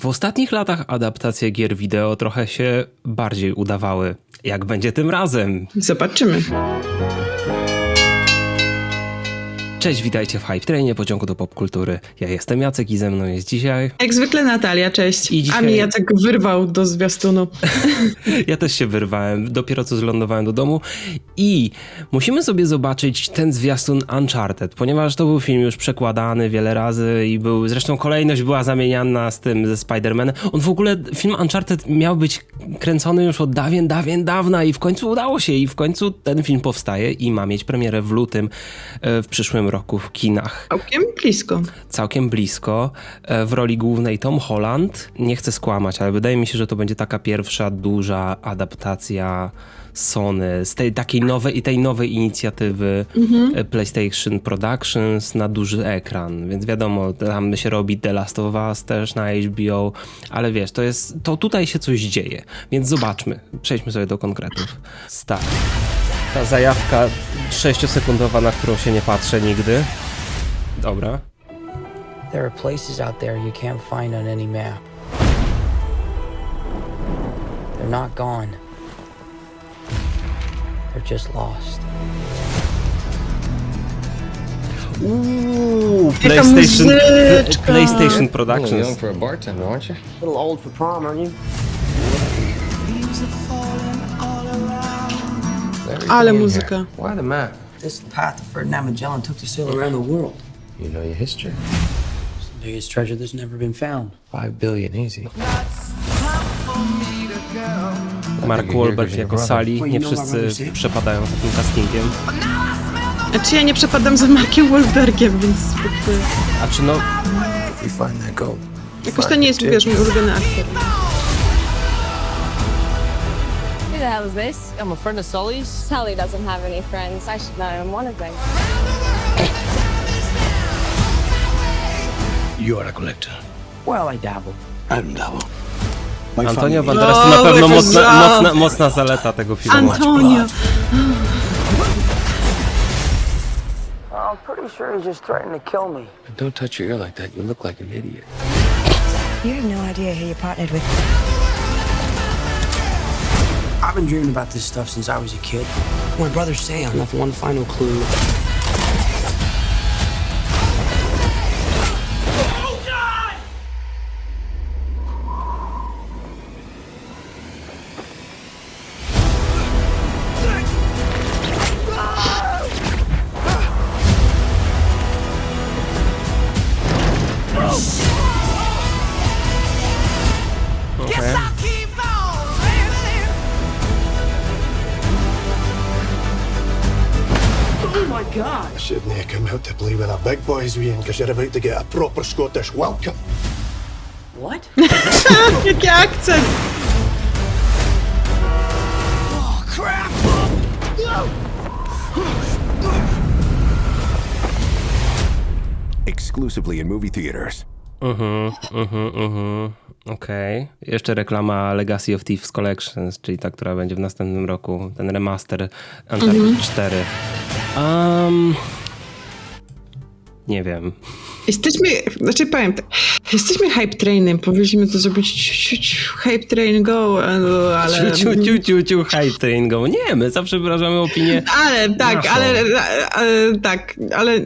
W ostatnich latach adaptacje gier wideo trochę się bardziej udawały. Jak będzie tym razem? Zobaczymy. Cześć, witajcie w Hype Trainie, pociągu do popkultury. Ja jestem Jacek i ze mną jest dzisiaj... Jak zwykle Natalia, cześć. I dzisiaj- A mi Jacek wyrwał do zwiastunu. Ja też się wyrwałem, dopiero co zlądowałem do domu i musimy sobie zobaczyć ten zwiastun Uncharted, ponieważ to był film już przekładany wiele razy i był, zresztą kolejność była zamieniana z tym ze Spider-Manem. On w ogóle, film Uncharted miał być kręcony już od dawien, dawien dawna i w końcu udało się i w końcu ten film powstaje i ma mieć premierę w lutym e, w przyszłym roku w kinach Całkiem blisko. całkiem blisko. E, W roli głównej Tom Holland. Nie chcę skłamać, ale wydaje mi się, że to będzie taka pierwsza duża adaptacja Sony z tej takiej nowej i tej nowej inicjatywy e, PlayStation Productions na duży ekran. Więc wiadomo, tam się robi The Last of Us też na HBO, ale wiesz, to jest, to tutaj się coś dzieje. Więc zobaczmy. Przejdźmy sobie do konkretów. Start. Ta zajawka 6-sekundowa, na którą się nie patrzę nigdy. Dobra. There are places out there you can't find on any map. They're not gone. They're just lost. Jaka PlayStation! PlayStation A little young Productions. for a bartender, aren't you? A little old for prom, aren't you? Ale muzyka. Why the map? This path that Ferdinand Magellan took to sail around the world. You know your history. It's the biggest treasure that's never been found. Five billion easy. Mark Wahlberg jako Sally. Nie wszyscy przepadają za tym castingiem. Znaczy ja nie przepadam za Markiem Wahlbergiem, więc jakby, A czy no, If we find that gold. jakoś to nie jest, wiesz, mój ulubiony aktor. Who the hell is this? I'm a friend of Sully's. Sally doesn't have any friends. I should know I'm one of them. You're a collector. Well, I dabble. I don't double. My Antonio family- Banderas to na O, pewno jaka mocna, za- mocna, mocna zaleta tego filmu. Antonio! I'm pretty sure he's just threatening to kill me. Don't touch your ear like that. You look like an idiot. You have no idea who you partnered with. I've been dreaming about this stuff since I was a kid. My brother say I left one final clue. Shouldn't come out to play with the big boys, Ian, because you're about to get a proper Scottish welcome. What? Jaki akcent! exclusively in movie theaters. Mhm, mhm, mhm. Okej. Jeszcze reklama Legacy of Thieves Collections, czyli ta, która będzie w następnym roku. Ten remaster Uncharted 4. Um, nie wiem. Jesteśmy, znaczy powiem tak, jesteśmy hype trainem, powinniśmy to zrobić ciu, ciu, ciu, hype train go, ale... Ciu, ciu, ciu, ciu, hype train go. Nie, my zawsze wyrażamy opinię. Ale tak, Naszą. ale, ale tak, ale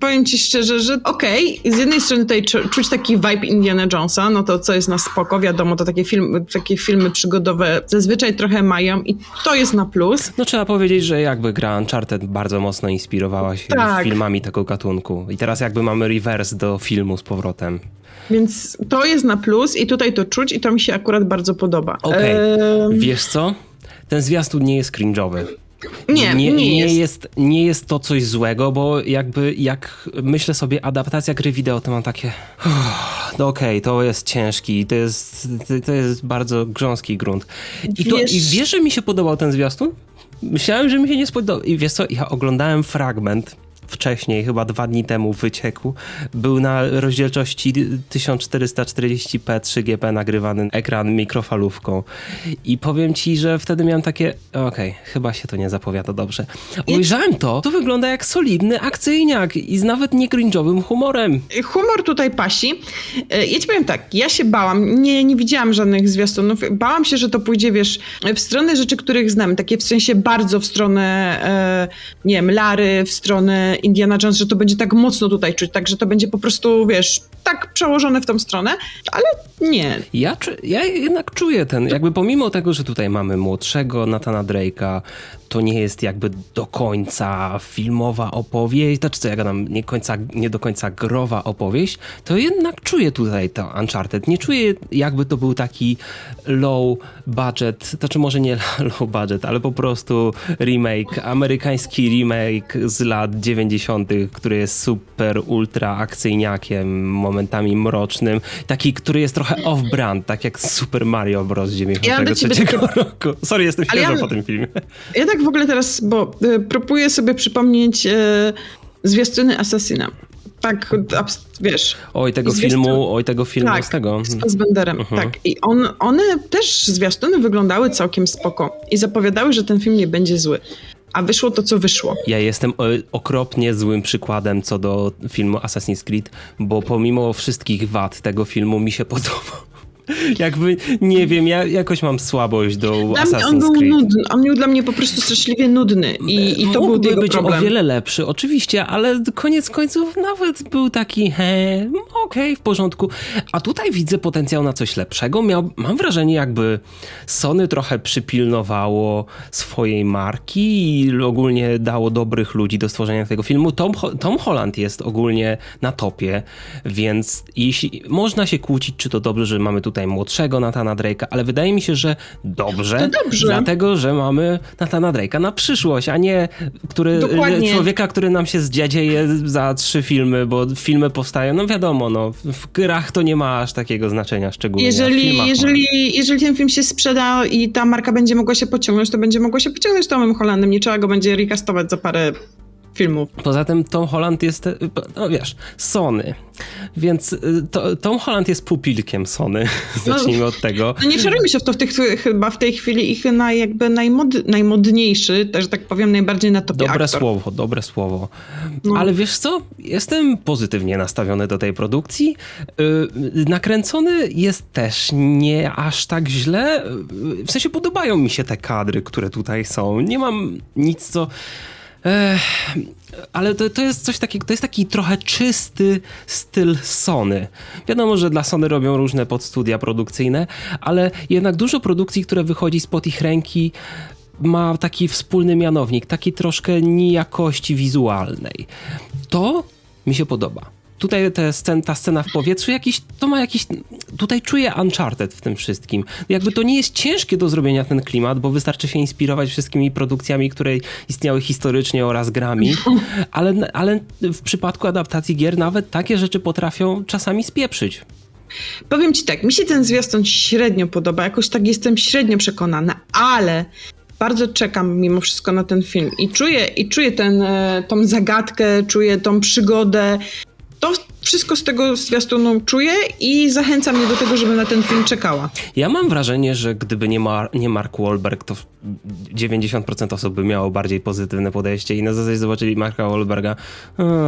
powiem ci szczerze, że okej, z jednej strony tutaj czu- czuć taki vibe Indiana Jonesa, no to co jest na spoko, wiadomo, to takie, film, takie filmy przygodowe zazwyczaj trochę mają i to jest na plus. No trzeba powiedzieć, że jakby gra Uncharted bardzo mocno inspirowała się Tak. filmami tego gatunku. I teraz jakby mamy reverse do filmu z powrotem. Więc to jest na plus i tutaj to czuć i to mi się akurat bardzo podoba. Okej, Ehm, wiesz co? Ten zwiastun nie jest cringe'owy. nie, nie, nie, jest. jest. Nie jest to coś złego, bo jakby jak myślę sobie adaptacja gry wideo, to mam takie... No okej, to jest ciężki, to jest, to jest bardzo grząski grunt. I, to, Wiesz- I wiesz, że mi się podobał ten zwiastun? Myślałem, że mi się nie spodobał. I wiesz co, ja oglądałem fragment wcześniej, chyba dwa dni temu wyciekł. Był na rozdzielczości 1440p 3GP nagrywany ekran mikrofalówką. I powiem ci, że wtedy miałem takie, okej, chyba się to nie zapowiada dobrze. Ujrzałem to, to wygląda jak solidny akcyjniak i z nawet nie cringe'owym humorem. Humor tutaj pasi. E, Ja ci powiem tak, ja się bałam, nie, nie widziałam żadnych zwiastunów. Bałam się, że to pójdzie, wiesz, w stronę rzeczy, których znam, takie w sensie bardzo w stronę, e, nie wiem, Lary, w stronę Indiana Jones, że to będzie tak mocno tutaj czuć, tak, że to będzie po prostu, wiesz, tak przełożone w tą stronę, ale nie. Ja, ja jednak czuję ten, jakby pomimo tego, że tutaj mamy młodszego Natana Drake'a, to nie jest jakby do końca filmowa opowieść, znaczy co ja gadam, nie, końca, nie do końca growa opowieść, to jednak czuję tutaj to Uncharted. Nie czuję jakby to był taki low budget, znaczy może nie low budget, ale po prostu remake, amerykański remake z lat 90., który jest super ultra akcyjniakiem, momentami mrocznym, taki, który jest trochę off-brand, tak jak Super Mario Bros. z Ja mam do 93 ciebie takie- roku. Sorry, jestem Ale ja- świeżo po tym filmie. Ja tak w ogóle teraz, bo e, próbuję sobie przypomnieć e, zwiastuny Assassina. Tak, wiesz. Oj, tego zwiastun- filmu, oj, tego filmu tak, z tego. Z Fassbenderem, tak. I on, one też, zwiastuny wyglądały całkiem spoko i zapowiadały, że ten film nie będzie zły. A wyszło to, co wyszło. Ja jestem o, okropnie złym przykładem co do filmu Assassin's Creed, bo pomimo wszystkich wad tego filmu mi się podobał. Jakby, nie wiem, ja jakoś mam słabość do Dla mnie on Assassin's był Creed. nudny. On był dla mnie po prostu straszliwie nudny. I, i to był Mógłby jego być problem. o wiele lepszy, oczywiście, ale koniec końców nawet był taki, he, okej, w porządku. A tutaj widzę potencjał na coś lepszego. Miał, mam wrażenie, jakby Sony trochę przypilnowało swojej marki i ogólnie dało dobrych ludzi do stworzenia tego filmu. Tom, Tom Holland jest ogólnie na topie, więc jeśli można się kłócić, czy to dobrze, że mamy tutaj młodszego Natana Drake'a, ale wydaje mi się, że dobrze, To dobrze. dlatego, że mamy Natana Drake'a na przyszłość, a nie który, Dokładnie. człowieka, który nam się zdziadzieje za trzy filmy, bo filmy powstają, no wiadomo, no, w grach to nie ma aż takiego znaczenia szczególnie. Jeżeli, ma. jeżeli, jeżeli ten film się sprzeda i ta marka będzie mogła się pociągnąć, to będzie mogła się pociągnąć Tomem Hollandem. Nie trzeba go będzie recastować za parę filmów. Poza tym Tom Holland jest, e, no wiesz, Sony, więc e, to, Tom Holland jest pupilkiem Sony, zacznijmy od tego. No nie czarujmy się w to w tych, chyba w tej chwili ich naj, jakby najmod, najmodniejszy, też tak powiem, najbardziej na topie Dobre aktor. słowo, dobre słowo. No. Ale wiesz co? Jestem pozytywnie nastawiony do tej produkcji. Yy, nakręcony jest też nie aż tak źle. W sensie podobają mi się te kadry, które tutaj są. Nie mam nic co. Ale to, to jest coś takiego, to jest taki trochę czysty styl Sony. Wiadomo, że dla Sony robią różne podstudia produkcyjne, ale jednak dużo produkcji, które wychodzi spod ich ręki, ma taki wspólny mianownik, taki troszkę nijakości wizualnej. To mi się podoba. Tutaj te scen, ta scena w powietrzu, jakiś, to ma jakiś. Tutaj czuję Uncharted w tym wszystkim. Jakby to nie jest ciężkie do zrobienia ten klimat, bo wystarczy się inspirować wszystkimi produkcjami, które istniały historycznie oraz grami, ale, ale w przypadku adaptacji gier nawet takie rzeczy potrafią czasami spieprzyć. Powiem ci tak, mi się ten zwiastun średnio podoba, jakoś tak jestem średnio przekonana, ale bardzo czekam mimo wszystko na ten film i czuję, i czuję ten, e, tą zagadkę, czuję tą przygodę. To wszystko z tego zwiastunu czuję i zachęca mnie do tego, żeby na ten film czekała. Ja mam wrażenie, że gdyby nie, Mar- nie Mark Wahlberg, to w- 90% osób by miało bardziej pozytywne podejście i na zasadzie zobaczyli Marka Wahlberga,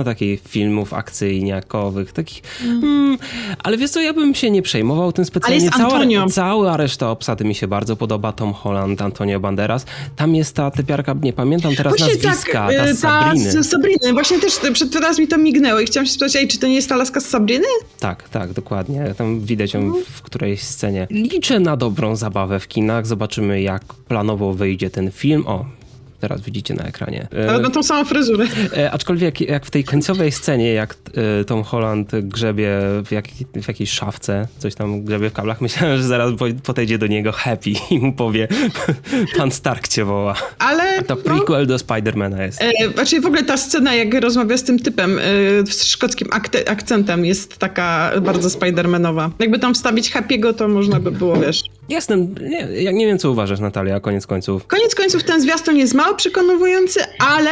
takich filmów akcyjniakowych, takich... Mm, ale wiesz co, ja bym się nie przejmował tym specjalnie. jest cała, cała reszta obsady mi się bardzo podoba, Tom Holland, Antonio Banderas. Tam jest ta typiarka, nie pamiętam teraz nazwiska, e, ta z Sabriny. z Sabriny. Właśnie też e, przed teraz mi to mignęło i chciałam się spytać, ej, czy to nie jest ta laska z Sabriny? Tak, tak, dokładnie. Tam widać ją w którejś scenie. Liczę na dobrą zabawę w kinach. Zobaczymy, jak planowo wyjdzie ten film. O, teraz widzicie na ekranie. E, Ale na tą samą fryzurę. e, aczkolwiek jak w tej końcowej scenie, jak e, Tom Holland grzebie w, jak, w jakiejś szafce, coś tam grzebie w kablach, myślałem, że zaraz po- podejdzie do niego Happy i mu powie, pan Stark cię woła. Ale To no, prequel do Spidermana jest. E, Znaczy w ogóle ta scena, jak rozmawia z tym typem e, z szkockim akte, akcentem, jest taka bardzo spidermanowa. Jakby tam wstawić Happy'ego, to można by było, wiesz. Jestem, nie, ja nie wiem co uważasz Natalia, koniec końców. Koniec końców ten zwiastun jest mało przekonujący, ale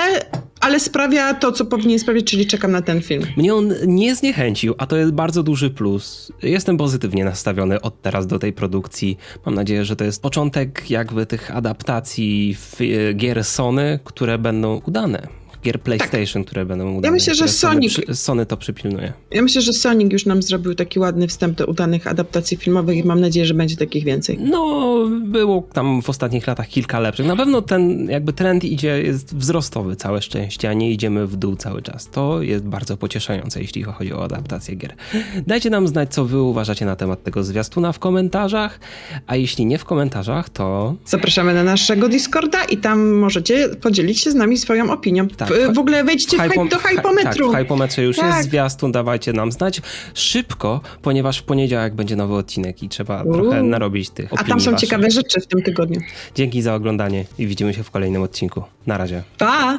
ale sprawia to, co powinien sprawiać, czyli czekam na ten film. Mnie on nie zniechęcił, a to jest bardzo duży plus. Jestem pozytywnie nastawiony od teraz do tej produkcji. Mam nadzieję, że to jest początek jakby tych adaptacji e, gier Sony, które będą udane. Gier PlayStation, które będą udane. myślę, że Sony, Sonic- przy- Sony to przypilnuje. Ja myślę, że Sonic już nam zrobił taki ładny wstęp do udanych adaptacji filmowych i mam nadzieję, że będzie takich więcej. No, było tam w ostatnich latach kilka lepszych. Na pewno ten jakby trend idzie, jest wzrostowy, całe szczęście, a nie idziemy w dół cały czas. To jest bardzo pocieszające, jeśli chodzi o adaptację gier. Dajcie nam znać, co wy uważacie na temat tego zwiastuna w komentarzach, a jeśli nie w komentarzach, to Zapraszamy na naszego Discorda i tam możecie podzielić się z nami swoją opinią. Tak. W, w ogóle wejdźcie w Hypo- hype, do hypometru. Tak, w hypometrze już Tak. jest zwiastun, dawajcie nam znać szybko, ponieważ w poniedziałek będzie nowy odcinek i trzeba Uuu. trochę narobić tych A opinii tam są waszych. ciekawe rzeczy w tym tygodniu. Dzięki za oglądanie i widzimy się w kolejnym odcinku. Na razie. Pa!